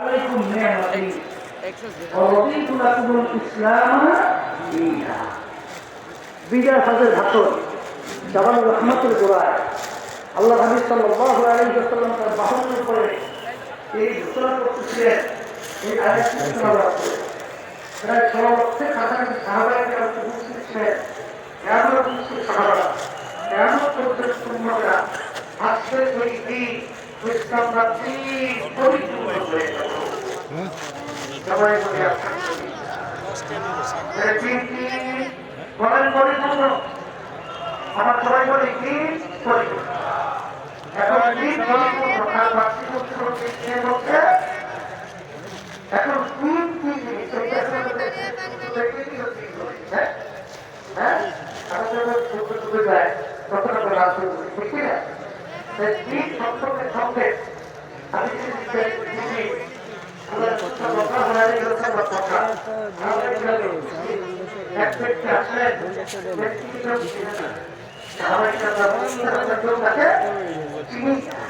عليكم نعمتي ورضيت لكم الإسلام دينا বিজয় হাজের ভাষণ জাবান রহমতের গোড়ায় আল্লাহ হাবিব সাল্লাল্লাহু আলাইহি ওয়াসাল্লাম তার বাহনের উপরে এই ঘোষণা করতেছিলেন এই আয়াতটি তেলাওয়াত করে প্রায় ছ লক্ষের কাছাকাছি সাহাবায়ে কেরাম উপস্থিত ছিলেন এমন উপস্থিত সাহাবারা এমন পর্যন্ত উম্মতরা আজকের এই দিন ইসলাম রাত্রি পরিপূর্ণ হয়ে গেল কি আমার সবাই বলি কি এখন কি পরিপূর্ণ তার বার্ষিক তিন কি জিনিস? হ্যাঁ? হ্যাঁ? আমাদের চোখে চোখে যায়। আমরা ঠিক কি তিন সঙ্গে আমি যদি দিদি আল্লাহ কথা গেল কথা আমরা এক ব্যক্তি আসলেন ব্যক্তি কেউ ছিলেন না। সবাই তার ব্যবস্থা করতে কেউ তাকে চিনি না।